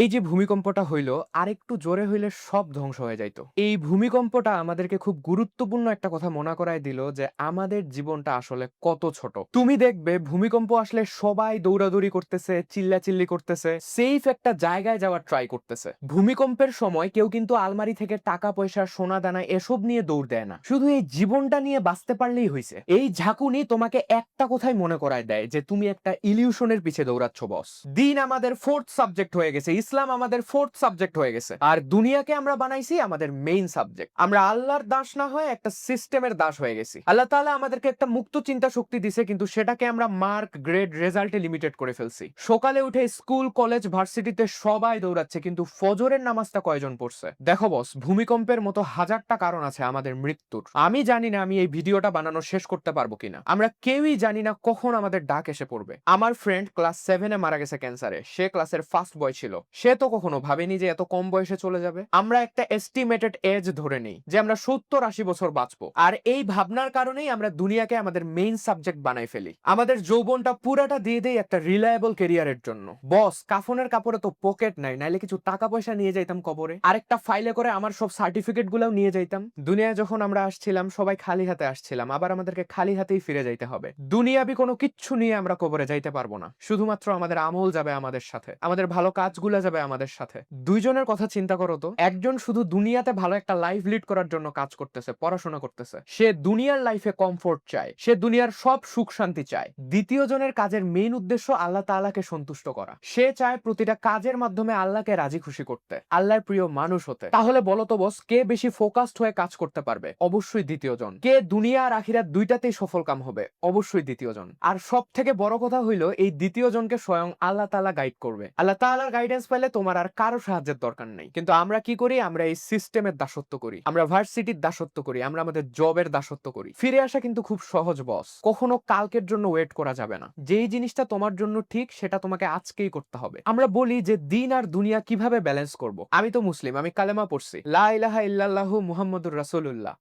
এই যে ভূমিকম্পটা হইল, আরেকটু জোরে হইলে সব ধ্বংস হয়ে যাইতো। এই ভূমিকম্পটা আমাদেরকে খুব গুরুত্বপূর্ণ একটা কথা মনে করায় দিল যে, আমাদের জীবনটা আসলে কত ছোট। তুমি দেখবে ভূমিকম্প আসলে সবাই দৌড়াদৌড়ি করতেছে, চিল্লাচিল্লি করতেছে সেফ একটা জায়গায় যাওয়ার ট্রাই করতেছে। ভূমিকম্পের সময় কেউ কিন্তু আলমারি থেকে টাকা, পয়সা, সোনা, দানা এসব নিয়ে দৌড় দেয় না। শুধু এই জীবনটা নিয়ে বাঁচতে পারলেই হয়েছে এই ঝাঁকুনি তোমাকে একটা কথাই মনে করায় দেয় যে, তুমি একটা ইলিউশনের পিছে দৌড়াচ্ছ বস দিন আমাদের ফোর্থ সাবজেক্ট হয়ে গেছে ইসলাম আমাদের ফোর্থ সাবজেক্ট হয়ে গেছে। আর দুনিয়াকে আমরা বানাইছি আমাদের মেইন সাবজেক্ট আমরা আল্লাহর দাস না হয়ে একটা সিস্টেমের দাস হয়ে গেছি। আল্লাহ তাআলা আমাদেরকে একটা মুক্ত চিন্তা শক্তি দিছে, কিন্তু সেটাকে আমরা মার্ক গ্রেড রেজাল্টে লিমিটেড করে ফেলছি। সকালে উঠে স্কুল কলেজ ভার্সিটিতে সবাই দৌড়াচ্ছে, কিন্তু ফজরের নামাজটা কয়জন পড়ছে? দেখো বস ভূমিকম্পের মতো হাজারটা কারণ আছে আমাদের মৃত্যুর। আমি জানি না আমি এই ভিডিওটা বানানো শেষ করতে পারব কিনা। আমরা কেউই জানি না কখন আমাদের ডাক এসে পড়বে। আমার ফ্রেন্ড ক্লাস সেভেনে মারা গেছে ক্যান্সারে সে ক্লাসের ফার্স্ট বয় ছিল। সে তো কখনো ভাবেনি যে এত কম বয়সে চলে যাবে। আমরা একটা এস্টিমেটেড এজ ধরে নিই যে আমরা সত্তর আশি বছর বাঁচবো। আর এই ভাবনার কারণেই আমরা দুনিয়াকে আমাদের মেইন সাবজেক্ট বানাই ফেলি। আমাদের যৌবনটা পুরাটা দিয়ে দেই একটা রিলায়েবল কেরিয়ারের জন্য। বস কাফনের কাপড়ে তো পকেট নাই, নাইলে কিছু টাকা পয়সা নিয়ে যাইতাম কবরে। আরেকটা ফাইলে করে আমার সব সার্টিফিকেট গুলাও নিয়ে যাইতাম। দুনিয়ায় যখন আমরা আসছিলাম, সবাই খালি হাতে আসছিলাম। আবার আমাদেরকে খালি হাতেই ফিরে যাইতে হবে। দুনিয়াবি কোনো কিচ্ছু নিয়ে আমরা কবরে যাইতে পারব না। শুধুমাত্র আমাদের আমল যাবে আমাদের সাথে। আমাদের ভালো কাজগুলো যাবে আমাদের সাথে। দুইজনের কথা চিন্তা করো তো। একজন শুধু দুনিয়াতে ভালো একটা লাইফ লিড করার জন্য কাজ করতেছে, পড়াশোনা করতেছে। সে দুনিয়ার লাইফে কমফোর্ট চায়, সে দুনিয়ার সব সুখ শান্তি চায়। দ্বিতীয় জনের কাজের মেইন উদ্দেশ্য আল্লাহ তাআলাকে সন্তুষ্ট করা। সে চায় প্রতিটা কাজের মাধ্যমে আল্লাহকে রাজি খুশি করতে, আল্লাহর প্রিয় মানুষ হতে। তাহলে বলো তো বস কে বেশি ফোকাসড হয়ে কাজ করতে পারবে? অবশ্যই দ্বিতীয় জন কে দুনিয়া আর আখিরাত দুইটাতেই সফল কাম হবে? অবশ্যই দ্বিতীয় জন আর সব থেকে বড় কথা হইল, এই দ্বিতীয় জনকে স্বয়ং আল্লাহ তালা গাইড করবে। আল্লাহ তাআলার গাইডেন্স পেলে তোমার আর কারও সাহায্যের দরকার নেই। কিন্তু আমরা কি করি? আমরা এই সিস্টেমের দাসত্ব করি। আমরা ভার্সিটির দাসত্ব করি। আমরা আমাদের জবের দাসত্ব করি। ফিরে আসা কিন্তু খুব সহজ বস কখনো কালকের জন্য ওয়েট করা যাবে না। যেই জিনিসটা তোমার জন্য ঠিক, সেটা তোমাকে আজকেই করতে হবে। আমরা বলি যে দিন আর দুনিয়া কীভাবে ব্যালেন্স করব? আমি তো মুসলিম, আমি কালেমা পড়ছি। লা ইলাহা ইল্লাল্লাহু মুহাম্মাদুর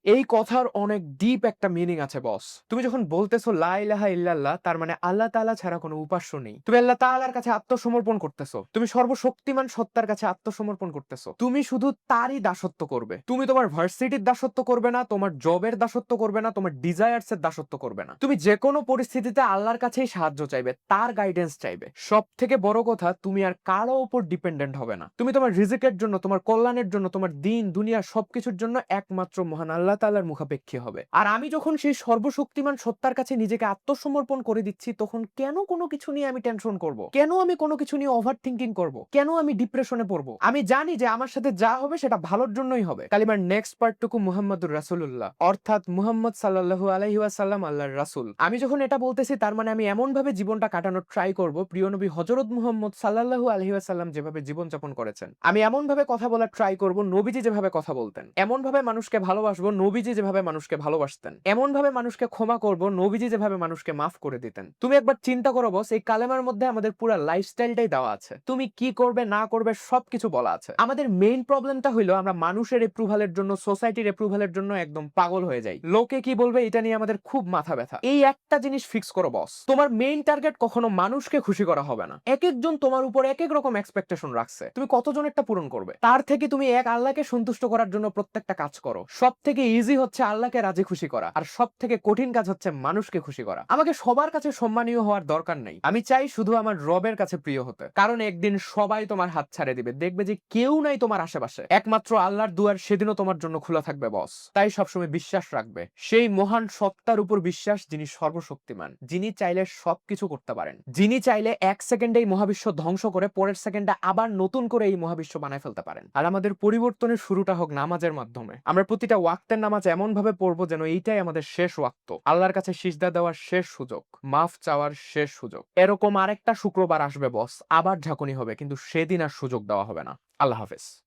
এই কথার অনেক ডিপ একটা মিনিং আছে বস তুমি যখন বলতেছো লা ইলাহা ইল্লাল্লাহ, তার মানে আল্লাহ তাআলা ছাড়া কোনো উপাস্য নেই। তুমি আল্লাহ তাআলার কাছে আত্মসমর্পণ করতেছো। তুমি সর্বশক্তিমান সত্তার কাছে আত্মসমর্পণ করতেছো। তুমি শুধু তারই দাসত্ব করবে। তুমি তোমার ভার্সিটির দাসত্ব করবে না, তোমার জবের দাসত্ব করবে না, তোমার ডিজায়ার্স এর দাসত্ব করবে না। তুমি যে কোনো পরিস্থিতিতে আল্লাহর কাছেই সাহায্য চাইবে, তার গাইডেন্স চাইবে। সব থেকে বড় কথা, তুমি আর কারও উপর ডিপেন্ডেন্ট হবে না। তুমি তোমার রিজিকের জন্য, তোমার কল্যাণের জন্য, তোমার দিন, দুনিয়া সবকিছুর জন্য একমাত্র মহান আল্লাহ তাআলার মুখাপেক্ষী হবে। আর আমি যখন সেই সর্বশক্তিমান সত্তার কাছে নিজেকে আত্মসমর্পণ করে দিচ্ছি, তখন কেন কোনো কিছু নিয়ে আমি টেনশন করব? কেন আমি কোনো কিছু নিয়ে ওভার থিঙ্কিং করব? কেন আমি ডিপ্রেশনে পড়ব? আমি জানি যে আমার সাথে যা হবে সেটা ভালোর জন্যই হবে। কালিমার নেক্সট পার্টটুকু মুহাম্মদুর রাসূলুল্লাহ। অর্থাৎ মুহাম্মদ সাল্লাল্লাহু আলাইহি ওয়াসাল্লাম আল্লাহর রাসূল। আমি যখন এটা বলতেছি, তার মানে আমি এমন ভাবে জীবনটা কাটানোর ট্রাই করব, প্রিয় নবী হযরত মুহাম্মদ সাল্লাল্লাহু আলাইহি ওয়াসাল্লাম যেভাবে জীবন যাপন করেছেন। আমি এমন ভাবে কথা বলার ট্রাই করব, নবীজি যেভাবে কথা বলতেন। এমন ভাবে মানুষকে ভালোবাসবো, নবীজি যেভাবে মানুষকে ভালোবাসতেন। এমন ভাবে মানুষকে ক্ষমা করব, নবীজি যেভাবে মানুষকে মাফ করে দিতেন। তুমি একবার চিন্তা করো বস এই কালেমার মধ্যে আমাদের পুরো লাইফস্টাইলটাই দেওয়া আছে। তুমি কি করবে না করবে, সবকিছু বলা আছে। আমাদের মেইন প্রবলেমটা হইল, আমরা মানুষের এপ্রুভালের জন্য সোসাইটির এপ্রুভালের জন্য একদম পাগল হয়ে যাই। লোকে কি বলবে, এটা নিয়ে আমাদের খুব মাথা ব্যথা। এই একটা জিনিস ফিক্স করো বস তোমার মেইন টার্গেট কখনো মানুষকে খুশি করা হবে না। এক একজন তোমার উপর এক এক রকম এক্সপেকটেশন রাখছে। তুমি কতজন একটা পূরণ করবে? তার থেকে তুমি এক আল্লাহকে সন্তুষ্ট করার জন্য প্রত্যেকটা কাজ করো। সব থেকে ইজি হচ্ছে আল্লাহকে রাজি খুশি করা। আর সব থেকে কঠিন কাজ হচ্ছে মানুষকে খুশি করা। আমাকে সবার কাছে সম্মানীয় হওয়ার দরকার নেই। আমি চাই শুধু আমার রবের কাছে প্রিয় হতে। কারণ একদিন সবাই তোমার হাত ছাড়ে দিবে। দেখবে যে কেউ নাই তোমার আশেপাশে। একমাত্র আল্লাহর দুয়ার সেদিনও তোমার জন্য খোলা থাকবে বস তাই সবসময় বিশ্বাস রাখবে। সেই মহান সত্তার উপর বিশ্বাস যিনি সর্বশক্তিমান, যিনি চাইলে সবকিছু করতে পারেন। যিনি চাইলে এক সেকেন্ডে এই মহাবিশ্ব ধ্বংস করে পরের সেকেন্ডে আবার নতুন করে এই মহাবিশ্ব বানায় ফেলতে পারেন। আর আমাদের পরিবর্তনের শুরুটা হোক নামাজের মাধ্যমে। আমরা প্রতিটা ওয়াক্তের নামাজ এমন ভাবে পড়ব যেন এইটাই আমাদের শেষ ওয়াক্ত। আল্লাহর কাছে সিজদা দেওয়ার শেষ সুযোগ, মাফ চাওয়ার শেষ সুযোগ। এরকম আরেকটা শুক্রবার আসবে বস আবার ঝাঁকুনি হবে, কিন্তু সেদিন আর সুযোগ দেওয়া হবে না। আল্লাহ হাফেজ।